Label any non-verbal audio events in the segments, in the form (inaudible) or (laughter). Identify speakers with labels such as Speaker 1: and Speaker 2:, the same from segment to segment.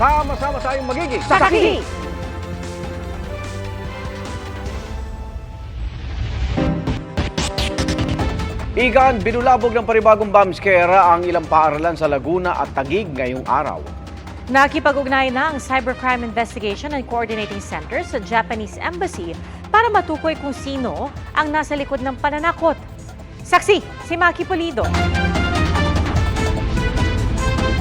Speaker 1: Sama-sama tayong magiging
Speaker 2: Saksi!
Speaker 1: Igan, binulabog ng paribagong scare ang ilang paaralan sa Laguna at Tagig ngayong araw.
Speaker 2: Nakipag-ugnay na ang Cybercrime Investigation and Coordinating Center sa Japanese Embassy para matukoy kung sino ang nasa likod ng pananakot. Saksi, si Maki Pulido.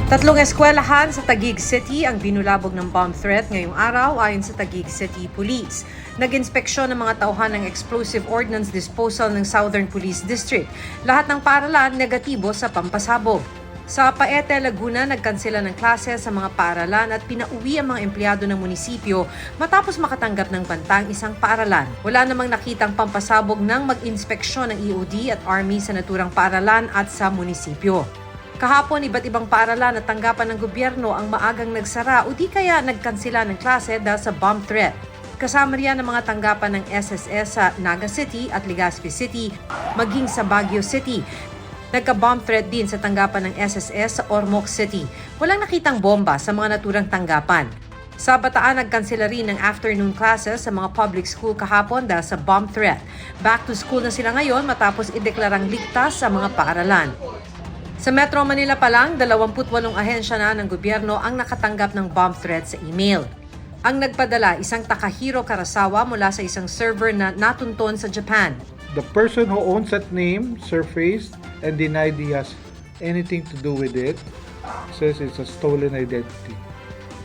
Speaker 2: Tatlong eskwelahan sa Taguig City ang binulabog ng bomb threat ngayong araw ayon sa Taguig City Police. Nag-inspeksyon ng mga tauhan ng Explosive Ordnance Disposal ng Southern Police District. Lahat ng paaralan negatibo sa pampasabog. Sa Paete, Laguna, nagkansela ng klase sa mga paaralan at pinauwi ang mga empleyado ng munisipyo matapos makatanggap ng bantang isang paaralan. Wala namang nakitang pampasabog ng mag-inspeksyon ng EOD at Army sa naturang paaralan at sa munisipyo. Kahapon, iba't ibang paaralan at tanggapan ng gobyerno ang maagang nagsara o di kaya nagkansela ng klase dahil sa bomb threat. Kasama riyan ang mga tanggapan ng SSS sa Naga City at Legazpi City, maging sa Baguio City. Nagka-bomb threat din sa tanggapan ng SSS sa Ormoc City. Walang nakitang bomba sa mga naturang tanggapan. Sa Bataan, nagkansela rin ng afternoon classes sa mga public school kahapon dahil sa bomb threat. Back to school na sila ngayon matapos ideklarang ligtas sa mga paaralan. Sa Metro Manila pa lang, 28 ahensya na ng gobyerno ang nakatanggap ng bomb threat sa email. Ang nagpadala, isang Takahiro Karasawa mula sa isang server na natunton sa Japan.
Speaker 3: The person who owns that name surfaced and denied he has anything to do with it. Says it's a stolen identity.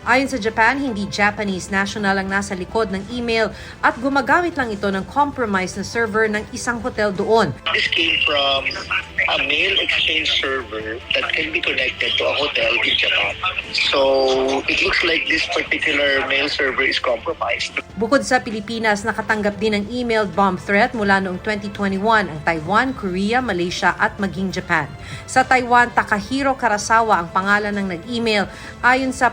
Speaker 2: Ayon sa Japan, hindi Japanese national ang nasa likod ng email at gumagamit lang ito ng compromised na server ng isang hotel doon.
Speaker 4: This came from a mail exchange server that can be connected to a hotel in Japan. So it looks like this particular mail server is compromised.
Speaker 2: Bukod sa Pilipinas, nakatanggap din ng emailed bomb threat mula noong 2021 ang Taiwan, Korea, Malaysia at maging Japan. Sa Taiwan, Takahiro Karasawa ang pangalan ng nag-email ayon sa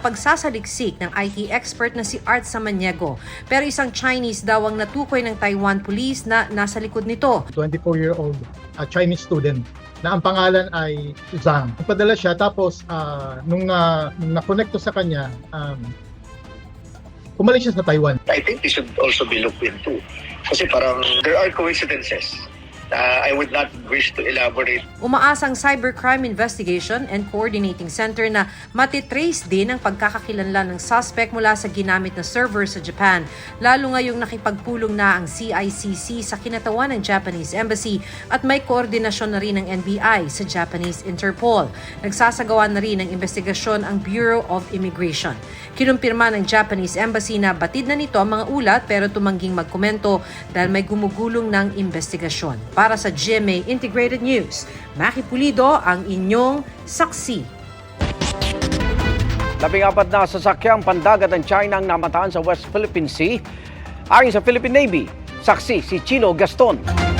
Speaker 2: pagsasaliksik ng IT expert na si Art Samaniego. Pero isang Chinese daw ang natukoy ng Taiwan Police na nasa likod nito.
Speaker 5: 24-year-old uh, Chinese student na ang pangalan ay Zhang. Nagpadala siya tapos ah, nung, na, nung na-connect sa kanya, um, umalis siya sa Taiwan.
Speaker 4: I think this should also be looked into. Kasi parang there are coincidences. Uh, I would not wish to elaborate
Speaker 2: Umaasang Cybercrime Investigation and Coordinating Center na matitrace din ang pagkakakilanlan ng suspect mula sa ginamit na server sa Japan. Lalo ngayong nakipagpulong na ang CICC sa kinatawan ng Japanese Embassy at may koordinasyon na rin ng NBI sa Japanese Interpol. Nagsasagawa na rin ng investigasyon ang Bureau of Immigration. Kinumpirma ng Japanese Embassy na batid na nito ang mga ulat pero tumangging magkomento dahil may gumugulong ng investigasyon. Para sa GMA Integrated News, Maki Pulido ang inyong saksi.
Speaker 1: Labing apat na sasakyang pandagat ng China ang namataan sa West Philippine Sea. Ayon sa Philippine Navy, saksi si Chilo Gaston.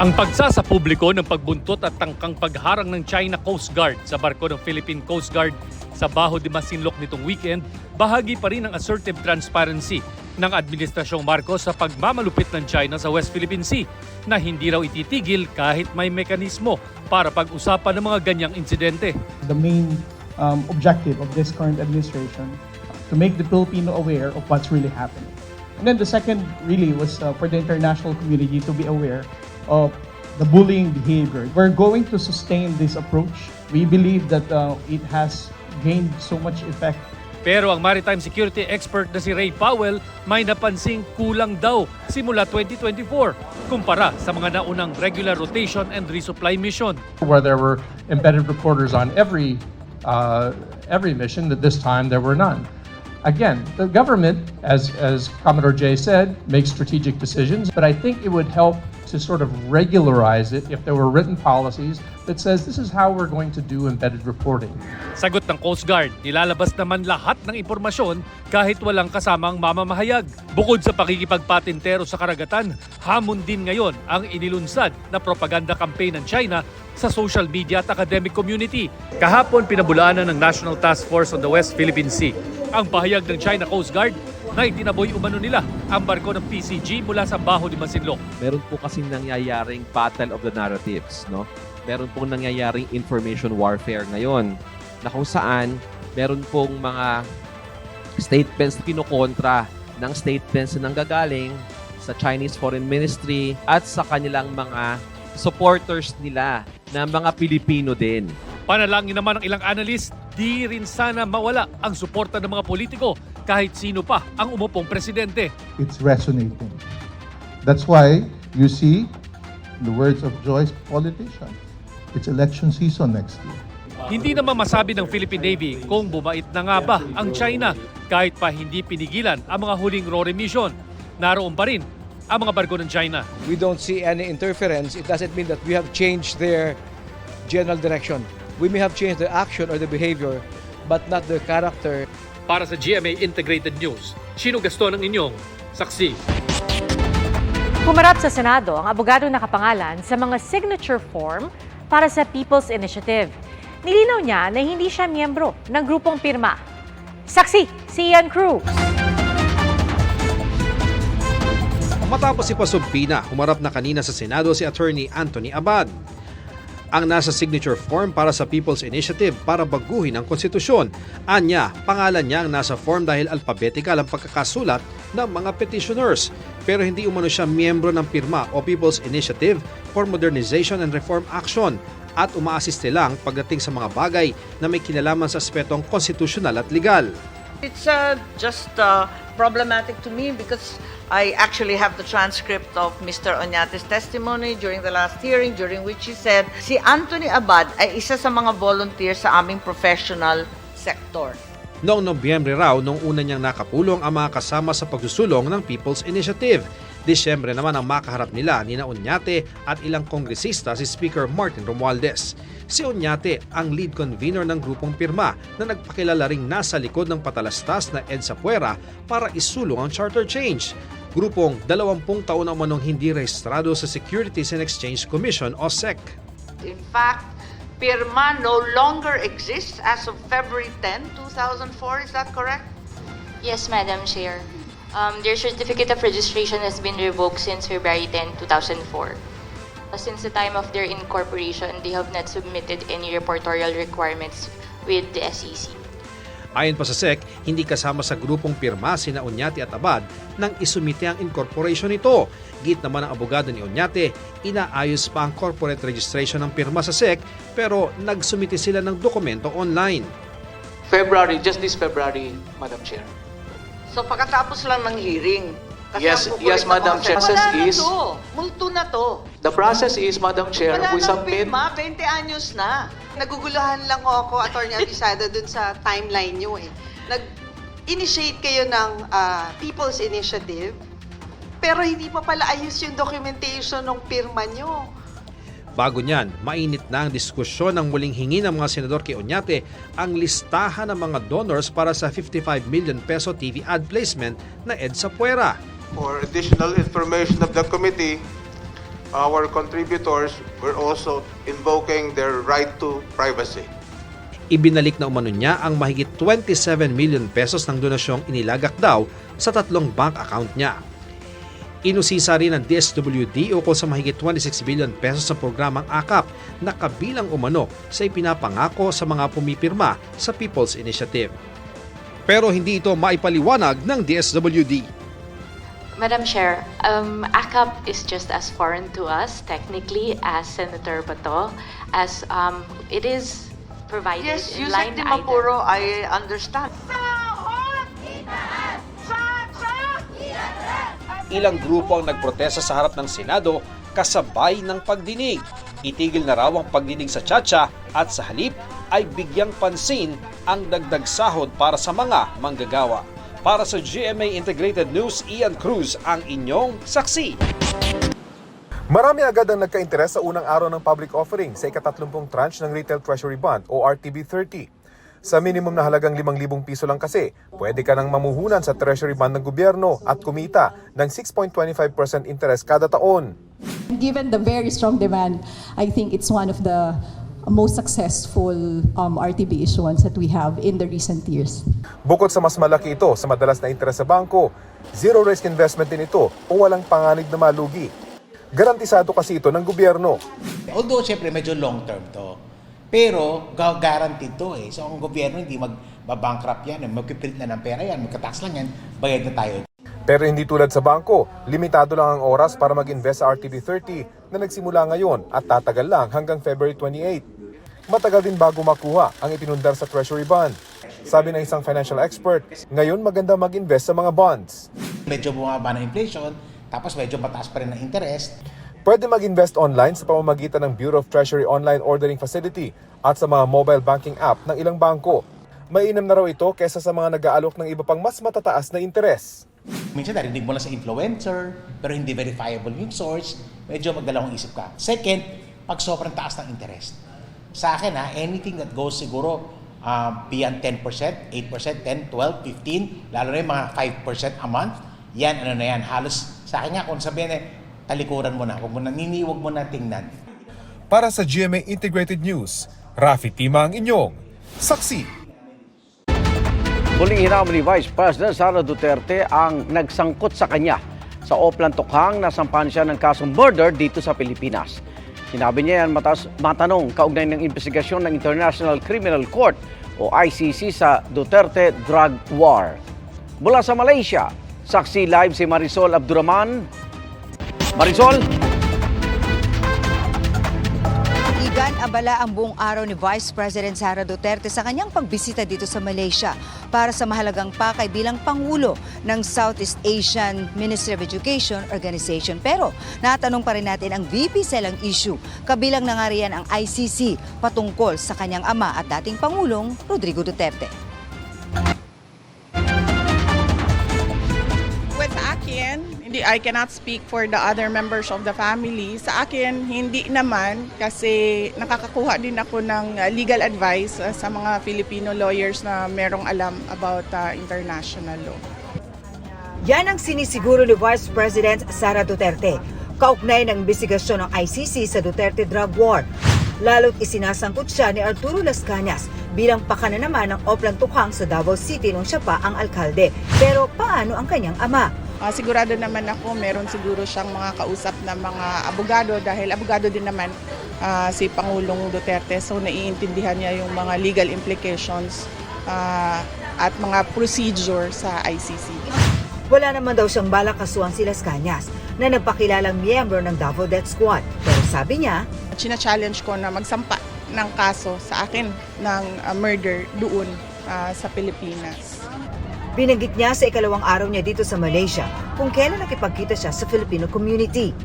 Speaker 6: Ang pagsasa publiko ng pagbuntot at tangkang pagharang ng China Coast Guard sa barko ng Philippine Coast Guard sa Baho de Masinloc nitong weekend, bahagi pa rin ng assertive transparency ng Administrasyong Marcos sa pagmamalupit ng China sa West Philippine Sea na hindi raw ititigil kahit may mekanismo para pag-usapan ng mga ganyang insidente.
Speaker 7: the main um, objective of this current administration to make the Filipino aware of what's really happening. And then the second really was uh, for the international community to be aware of the bullying behavior. We're going to sustain this approach. We believe that uh, it has gained so much effect
Speaker 6: Pero ang maritime security expert na si Ray Powell may napansing kulang daw simula 2024 kumpara sa mga naunang regular rotation and resupply mission.
Speaker 8: where there were embedded reporters on every uh, every mission. That this time there were none. Again, the government, as as Commodore Jay said, makes strategic decisions. But I think it would help to sort of regularize it if there were written policies that says this is how we're going to do embedded reporting.
Speaker 6: Sagot ng Coast Guard, nilalabas naman lahat ng impormasyon kahit walang kasamang mamamahayag. Bukod sa pakikipagpatintero sa karagatan, hamon din ngayon ang inilunsad na propaganda campaign ng China sa social media at academic community. Kahapon pinabulaanan ng National Task Force on the West Philippine Sea ang pahayag ng China Coast Guard na itinaboy umano nila ang barko ng PCG mula sa Baho de Masinloc.
Speaker 9: meron po kasing nangyayaring battle of the narratives, no? meron pong nangyayaring information warfare ngayon na kung saan meron pong mga statements na kinukontra ng statements na nanggagaling sa Chinese Foreign Ministry at sa kanilang mga supporters nila na mga Pilipino din.
Speaker 6: Panalangin naman ng ilang analyst, di rin sana mawala ang suporta ng mga politiko kahit sino pa ang umupong presidente.
Speaker 5: It's resonating. That's why you see the words of Joyce politicians. It's election season next year.
Speaker 6: Hindi naman masabi ng Philippine Navy kung bumait na nga ba ang China kahit pa hindi pinigilan ang mga huling RORE mission. Naroon pa rin ang mga barko ng China.
Speaker 10: we don't see any interference, it doesn't mean that we have changed their general direction. We may have changed their action or their behavior, but not their character.
Speaker 6: Para sa GMA Integrated News, sino gasto ng inyong saksi?
Speaker 2: Humarap sa Senado ang abogado na kapangalan sa mga signature form para sa People's Initiative. Nilinaw niya na hindi siya miyembro ng grupong pirma. Saksi, si Ian Cruz.
Speaker 11: Matapos si Pasumpina, humarap na kanina sa Senado si Attorney Anthony Abad. Ang nasa signature form para sa People's Initiative para baguhin ang konstitusyon. Anya, pangalan niya ang nasa form dahil alphabetical ang pagkakasulat ng mga petitioners. Pero hindi umano siya miyembro ng pirma o People's Initiative for Modernization and Reform Action at umaasiste lang pagdating sa mga bagay na may kinalaman sa aspetong konstitusyonal at legal.
Speaker 12: It's uh, just uh, problematic to me because I actually have the transcript of Mr. Onyate's testimony during the last hearing during which he said si Anthony Abad ay isa sa mga volunteer sa aming professional sector.
Speaker 11: Noong Nobyembre raw, nung una niyang nakapulong ang mga kasama sa pagsusulong ng People's Initiative. Disyembre naman ang makaharap nila ni na Oñate at ilang kongresista si Speaker Martin Romualdez. Si Oñate ang lead convener ng grupong pirma na nagpakilala ring nasa likod ng patalastas na EDSA Puera para isulong ang charter change. Grupong 20 taon na umanong hindi rehistrado sa Securities and Exchange Commission o SEC.
Speaker 12: In fact, PIRMA no longer exists as of February 10, 2004. Is that correct?
Speaker 13: Yes, Madam Chair. Um, their certificate of registration has been revoked since February 10, 2004. Uh, Since the time of their incorporation, they have not submitted any reportorial requirements with the SEC.
Speaker 11: Ayon pa sa SEC, hindi kasama sa grupong pirma sina Oñate at Abad nang isumite ang incorporation nito. Git naman ang abogado ni Oñate, inaayos pa ang corporate registration ng pirma sa SEC pero nagsumite sila ng dokumento online.
Speaker 10: February, just this February, Madam Chair.
Speaker 12: So pagkatapos lang ng hearing.
Speaker 10: Yes, yes, Madam Chair.
Speaker 12: sa- Wala
Speaker 10: Process
Speaker 12: na
Speaker 10: is-
Speaker 12: to. Multo na to.
Speaker 10: The process is, Madam Chair,
Speaker 12: Wala
Speaker 10: we
Speaker 12: nang
Speaker 10: submit
Speaker 12: pirma, 20 anyos na.
Speaker 14: Naguguluhan lang ako, Attorney Abisada, dun sa timeline nyo eh. Nag-initiate kayo ng ah, People's Initiative, pero hindi pa pala ayos yung documentation ng pirma nyo.
Speaker 11: Bago niyan, mainit na ang diskusyon ng muling hingi ng mga senador kay Oñate ang listahan ng mga donors para sa 55 million peso TV ad placement na EDSA Puera.
Speaker 4: For additional information of the committee, our contributors were also invoking their right to privacy.
Speaker 11: Ibinalik na umano niya ang mahigit 27 million pesos ng donasyong inilagak daw sa tatlong bank account niya. Inusisa rin ng DSWD ukol sa mahigit 26 billion pesos sa programang AKAP na kabilang umano sa ipinapangako sa mga pumipirma sa People's Initiative. Pero hindi ito maipaliwanag ng DSWD.
Speaker 13: Madam Chair, um, ACAP is just as foreign to us, technically, as Senator Bato, as um, it is provided
Speaker 12: Yes,
Speaker 13: in line item.
Speaker 12: Mapuro, I understand.
Speaker 11: Ilang grupo ang nagprotesta sa harap ng Senado kasabay ng pagdinig. Itigil na raw ang pagdinig sa Chacha at sa halip ay bigyang pansin ang dagdag sahod para sa mga manggagawa. Para sa GMA Integrated News, Ian Cruz ang inyong saksi.
Speaker 15: Marami agad ang nagka-interes sa unang araw ng public offering sa ikatatlumpong tranche ng Retail Treasury Bond o RTB30. Sa minimum na halagang 5,000 piso lang kasi, pwede ka nang mamuhunan sa Treasury Bond ng gobyerno at kumita ng 6.25% interest kada taon.
Speaker 14: Given the very strong demand, I think it's one of the most successful um, RTB issuance that we have in the recent years.
Speaker 15: Bukod sa mas malaki ito sa madalas na interes sa bangko, zero risk investment din ito o walang panganib na malugi. Garantisado kasi ito ng gobyerno.
Speaker 16: Although, syempre, medyo long term to. Pero, guaranteed to eh. So, ang gobyerno hindi magbabankrupt yan. Magpiprint na ng pera yan. Magkatax lang yan. Bayad na tayo.
Speaker 15: Pero hindi tulad sa bangko, limitado lang ang oras para mag-invest sa RTB30 na nagsimula ngayon at tatagal lang hanggang February 28. Matagal din bago makuha ang itinundar sa Treasury Bond. Sabi ng isang financial expert, ngayon maganda mag-invest sa mga bonds.
Speaker 16: Medyo bumaba na inflation, tapos medyo mataas pa rin ang interest.
Speaker 15: Pwede mag-invest online sa pamamagitan ng Bureau of Treasury Online Ordering Facility at sa mga mobile banking app ng ilang bangko. Mainam na raw ito kesa sa mga nag-aalok ng iba pang mas matataas na interes.
Speaker 16: Minsan narinig mo lang sa influencer, pero hindi verifiable yung source, medyo magdalawang isip ka. Second, pag sobrang taas ng interest. Sa akin ha, anything that goes siguro uh, beyond 10%, 8%, 10, 12, 15, lalo na yung mga 5% a month, yan, ano na yan, halos sa akin nga, kung sabihin eh, talikuran mo na, huwag mo na, niniwag mo na tingnan.
Speaker 15: Para sa GMA Integrated News, Rafi Tima ang inyong saksi.
Speaker 1: Muling hinamon ni Vice President Sara Duterte ang nagsangkot sa kanya sa Oplan Tukhang na sampahan siya ng kasong murder dito sa Pilipinas. Sinabi niya yan matas, matanong kaugnay ng investigasyon ng International Criminal Court o ICC sa Duterte Drug War. Mula sa Malaysia, saksi live si Marisol Abduraman. Marisol?
Speaker 17: Igan abala ang buong araw ni Vice President Sara Duterte sa kanyang pagbisita dito sa Malaysia para sa mahalagang pakay bilang Pangulo ng Southeast Asian Ministry of Education Organization. Pero natanong pa rin natin ang VP Selang issue. Kabilang na nga riyan ang ICC patungkol sa kanyang ama at dating Pangulong Rodrigo Duterte.
Speaker 18: Hindi, I cannot speak for the other members of the family. Sa akin, hindi naman kasi nakakakuha din ako ng uh, legal advice uh, sa mga Filipino lawyers na merong alam about uh, international law.
Speaker 17: Yan ang sinisiguro ni Vice President Sara Duterte. Kaugnay ng investigasyon ng ICC sa Duterte Drug War. Lalo't isinasangkot siya ni Arturo Las Cañas bilang pakana naman ng Oplan Tukhang sa Davao City nung siya pa ang alkalde. Pero paano ang kanyang ama?
Speaker 18: Uh, sigurado naman ako meron siguro siyang mga kausap na mga abogado dahil abogado din naman uh, si Pangulong Duterte so naiintindihan niya yung mga legal implications uh, at mga procedure sa ICC.
Speaker 17: Wala naman daw siyang balak kasuhan si Las Cañas na nagpakilalang miyembro ng Davao Death Squad. Pero sabi niya,
Speaker 18: China-challenge ko na magsampa ng kaso sa akin ng uh, murder doon uh, sa Pilipinas.
Speaker 17: Binanggit niya sa ikalawang araw niya dito sa Malaysia kung kailan nakipagkita siya sa Filipino community.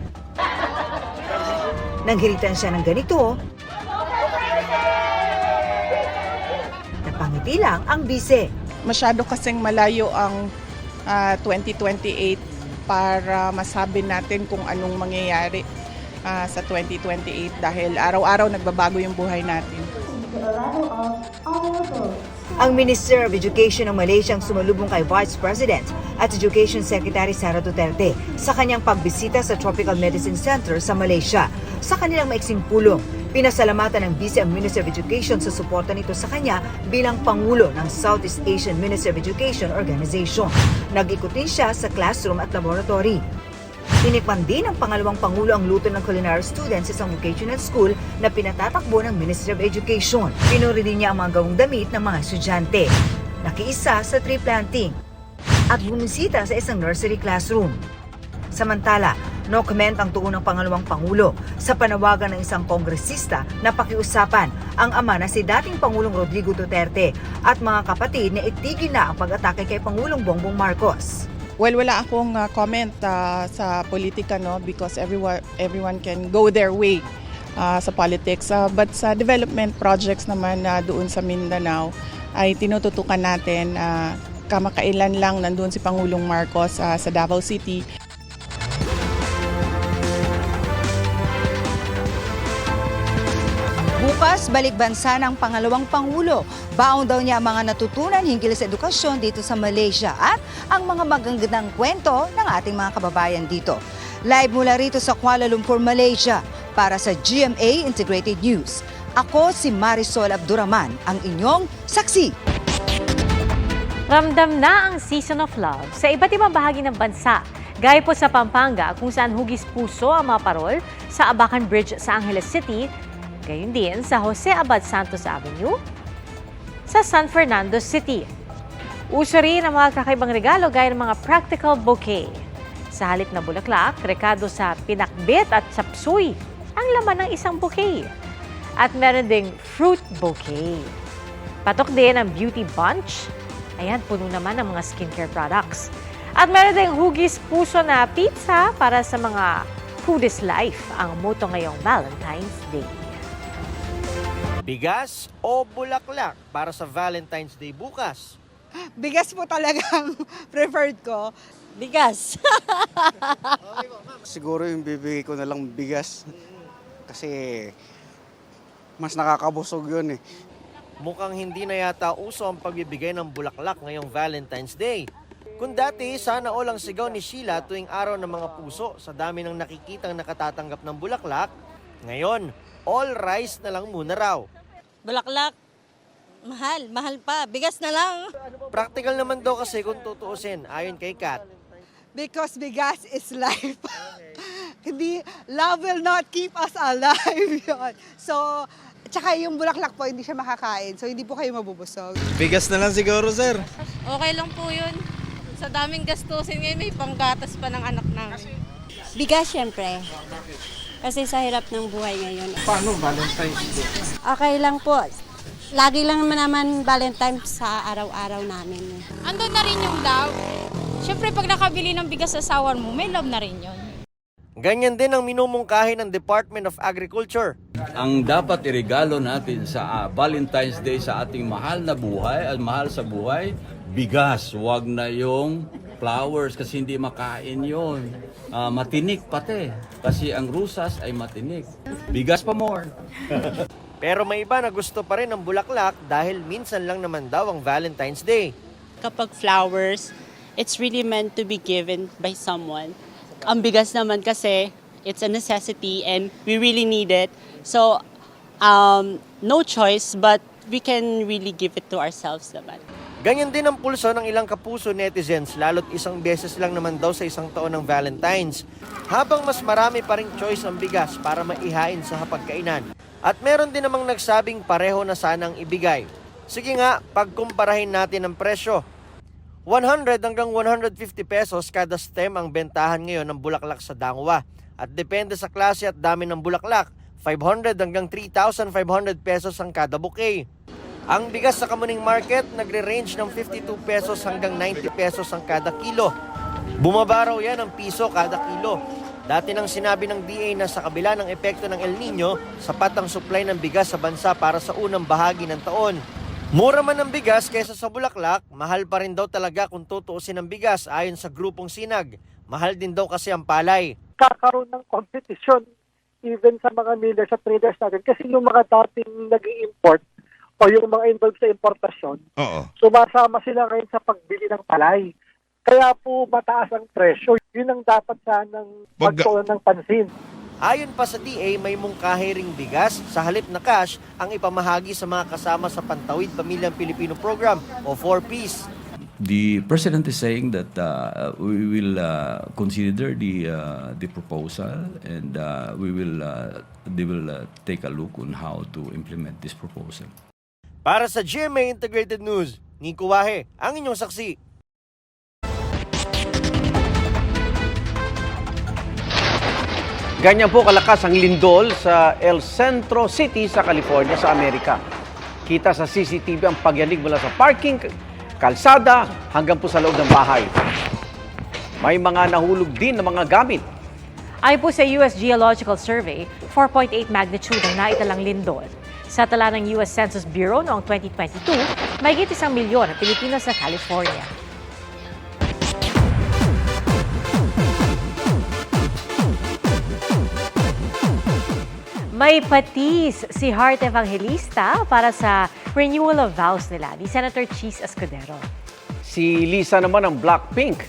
Speaker 17: Nang hiritan siya ng ganito, napangiti lang ang bise.
Speaker 18: Masyado kasing malayo ang uh, 2028 para masabi natin kung anong mangyayari uh, sa 2028 dahil araw-araw nagbabago yung buhay natin.
Speaker 17: Ang Minister of Education ng Malaysia ang sumalubong kay Vice President at Education Secretary Sara Duterte sa kanyang pagbisita sa Tropical Medicine Center sa Malaysia. Sa kanilang maiksing pulong, pinasalamatan ng Vice Minister of Education sa suporta nito sa kanya bilang Pangulo ng Southeast Asian Ministry of Education Organization. Nag-ikot din siya sa classroom at laboratory. Tinikman din ng pangalawang Pangulo ang luto ng culinary students sa isang vocational school na pinatatakbo ng Ministry of Education. Pinuri din niya ang mga gawang damit ng mga estudyante. Nakiisa sa tree planting at bumisita sa isang nursery classroom. Samantala, no comment ang tugon ng pangalawang Pangulo sa panawagan ng isang kongresista na pakiusapan ang ama na si dating Pangulong Rodrigo Duterte at mga kapatid na itigil na ang pag-atake kay Pangulong Bongbong Marcos.
Speaker 18: Well, wala akong uh, comment uh, sa politika no because everyone everyone can go their way uh, sa politics. Uh, but sa development projects naman na uh, doon sa Mindanao ay tinututukan natin uh, kamakailan lang nandun si Pangulong Marcos uh, sa Davao City.
Speaker 17: Bukas, balik bansa ng pangalawang Pangulo. Baon daw niya mga natutunan hinggil sa edukasyon dito sa Malaysia at ang mga magagandang kwento ng ating mga kababayan dito. Live mula rito sa Kuala Lumpur, Malaysia para sa GMA Integrated News. Ako si Marisol Abduraman, ang inyong saksi.
Speaker 19: Ramdam na ang Season of Love sa iba't ibang bahagi ng bansa Gaya po sa Pampanga kung saan hugis puso ang mga parol sa Abacan Bridge sa Angeles City, gayon din sa Jose Abad Santos Avenue, sa San Fernando City. Uso rin ang mga kakaibang regalo gaya ng mga practical bouquet. Sa halip na bulaklak, rekado sa pinakbit at sapsuy ang laman ng isang bouquet. At meron ding fruit bouquet. Patok din ang beauty bunch. Ayan, puno naman ng mga skincare products. At meron ding hugis puso na pizza para sa mga food life ang moto ngayong Valentine's Day.
Speaker 20: Bigas o bulaklak para sa Valentine's Day bukas?
Speaker 21: Bigas po talagang (laughs) preferred ko. Bigas. (laughs)
Speaker 22: Siguro yung bibigay ko na lang bigas. Kasi mas nakakabusog yun eh.
Speaker 20: Mukhang hindi na yata uso ang pagbibigay ng bulaklak ngayong Valentine's Day. Kung dati, sana all ang sigaw ni Sheila tuwing araw ng mga puso sa dami ng nakikitang nakatatanggap ng bulaklak, ngayon, all rice na lang muna raw.
Speaker 21: Bulaklak. Mahal, mahal pa. Bigas na lang.
Speaker 20: Practical naman daw kasi kung tutuusin, ayon kay Kat.
Speaker 21: Because bigas is life. (laughs) hindi, love will not keep us alive. (laughs) Yun. So, tsaka yung bulaklak po, hindi siya makakain. So, hindi po kayo mabubusog.
Speaker 23: Bigas na lang siguro, sir.
Speaker 24: Okay lang po yun. Sa daming gastusin ngayon, may panggatas pa ng anak namin.
Speaker 25: Bigas, syempre. Kasi sa hirap ng buhay ngayon.
Speaker 3: Paano Valentine's Day?
Speaker 25: Okay lang po. Lagi lang naman naman Valentine's sa araw-araw namin.
Speaker 24: Andun na rin yung love. Siyempre, pag nakabili ng bigas sa asawa mo, may love na rin yun.
Speaker 20: Ganyan din ang minumungkahi ng Department of Agriculture.
Speaker 26: Ang dapat iregalo natin sa ah, Valentine's Day sa ating mahal na buhay at mahal sa buhay, bigas. Huwag na yung flowers kasi hindi makain yon. Ah, matinik pati kasi ang rusas ay matinik. Bigas pa more. (laughs)
Speaker 20: Pero may iba na gusto pa rin ng bulaklak dahil minsan lang naman daw ang Valentine's Day.
Speaker 27: kapag flowers, it's really meant to be given by someone. Ang bigas naman kasi, it's a necessity and we really need it. So, um, no choice, but we can really give it to ourselves naman.
Speaker 20: Ganyan din ang pulso ng ilang kapuso netizens lalo't isang beses lang naman daw sa isang taon ng Valentine's. Habang mas marami pa ring choice ang bigas para maihain sa hapagkainan. At meron din namang nagsabing pareho na sanang ibigay. Sige nga, pagkumparahin natin ang presyo. 100 hanggang 150 pesos kada stem ang bentahan ngayon ng bulaklak sa Dangwa. At depende sa klase at dami ng bulaklak, 500 hanggang 3,500 pesos ang kada bouquet. Ang bigas sa Kamuning Market nagre-range ng 52 pesos hanggang 90 pesos ang kada kilo. Bumaba raw yan ang piso kada kilo. Dati nang sinabi ng DA na sa kabila ng epekto ng El Nino, sapat ang supply ng bigas sa bansa para sa unang bahagi ng taon. Mura man ang bigas kaysa sa bulaklak, mahal pa rin daw talaga kung tutuusin ang bigas ayon sa grupong Sinag. Mahal din daw kasi ang palay.
Speaker 28: kakaroon ng competition even sa mga millers at traders natin kasi yung mga dating nag import o yung mga involved sa importasyon,
Speaker 29: Oo.
Speaker 28: sumasama sila ngayon sa pagbili ng palay. Kaya po mataas ang presyo. Yun ang dapat sanang pagtuunan ng pansin.
Speaker 20: Ayon pa sa DA, may mungkahi ring bigas sa halip na cash ang ipamahagi sa mga kasama sa Pantawid Pamilyang Pilipino Program o 4Ps.
Speaker 29: The president is saying that uh, we will uh, consider the uh, the proposal and uh, we will uh, they will uh, take a look on how to implement this proposal.
Speaker 20: Para sa GMA Integrated News, Nico Wahe, ang inyong saksi.
Speaker 1: Ganyan po kalakas ang lindol sa El Centro City sa California sa Amerika. Kita sa CCTV ang pagyanig mula sa parking, kalsada hanggang po sa loob ng bahay. May mga nahulog din ng mga gamit.
Speaker 19: Ayon po sa US Geological Survey, 4.8 magnitude ang naitalang lindol. Sa tala ng US Census Bureau noong 2022, may isang milyon ang Pilipino sa California. May patis si Heart Evangelista para sa renewal of vows nila ni Senator Cheese Escudero.
Speaker 1: Si Lisa naman ng Blackpink,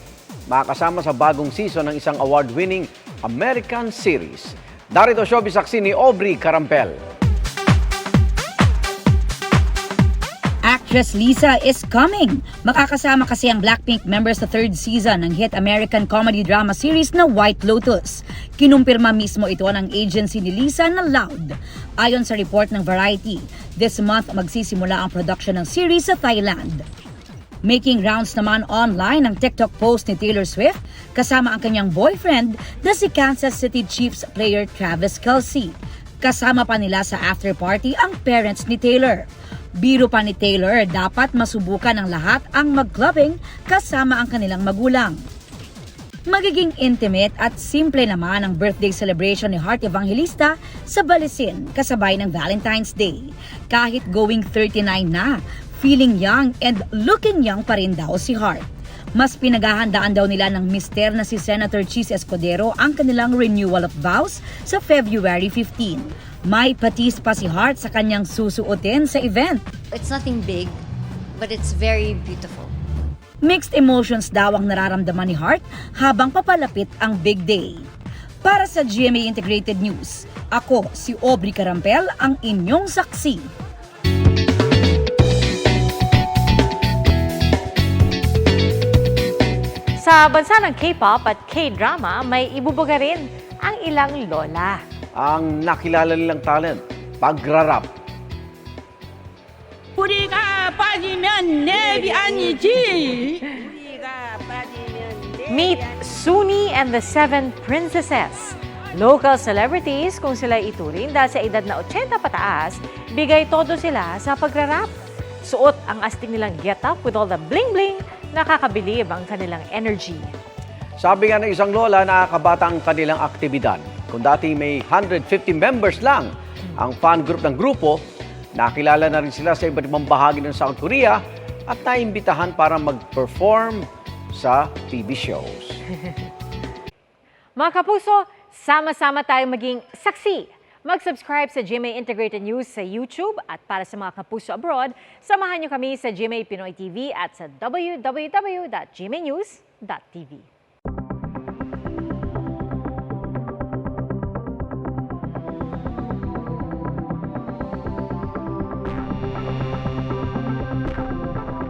Speaker 1: makakasama sa bagong season ng isang award-winning American series. Darito showbiz saksi ni Aubrey Carampel.
Speaker 30: Actress Lisa is coming. Makakasama kasi ang Blackpink members sa third season ng hit American comedy drama series na White Lotus. Kinumpirma mismo ito ng agency ni Lisa na Loud. Ayon sa report ng Variety, this month magsisimula ang production ng series sa Thailand. Making rounds naman online ang TikTok post ni Taylor Swift kasama ang kanyang boyfriend na si Kansas City Chiefs player Travis Kelce. Kasama pa nila sa after party ang parents ni Taylor. Biro pa ni Taylor, dapat masubukan ng lahat ang mag-clubbing kasama ang kanilang magulang. Magiging intimate at simple naman ang birthday celebration ni Heart Evangelista sa Balisin kasabay ng Valentine's Day. Kahit going 39 na, feeling young and looking young pa rin daw si Heart. Mas pinaghahandaan daw nila ng mister na si Senator Cheese Escudero ang kanilang renewal of vows sa February 15. May patis pa si Heart sa kanyang susuotin sa event.
Speaker 31: It's nothing big, but it's very beautiful.
Speaker 30: Mixed emotions daw ang nararamdaman ni Hart habang papalapit ang big day. Para sa GMA Integrated News, ako si Aubrey Carampel ang inyong saksi.
Speaker 19: Sa bansa ng K-pop at K-drama, may ibubuga rin ang ilang lola
Speaker 1: Ang nakilala nilang talent, pagrarap.
Speaker 32: 우리가 빠지면 내비 아니지.
Speaker 19: Meet Suni and the Seven Princesses. Local celebrities kung sila ituring dahil sa edad na 80 pataas, bigay todo sila sa pagrarap. Suot ang astig nilang get-up with all the bling-bling, nakakabilib ang kanilang energy.
Speaker 1: Sabi nga ng isang lola, nakakabata ang kanilang aktibidad. Kung dati may 150 members lang ang fan group ng grupo, nakilala na rin sila sa iba't ibang bahagi ng South Korea at naimbitahan para mag-perform sa TV shows. (laughs)
Speaker 19: Mga kapuso, sama-sama tayong maging saksi. Mag-subscribe sa GMA Integrated News sa YouTube at para sa mga kapuso abroad, samahan niyo kami sa GMA Pinoy TV at sa www.gmanews.tv.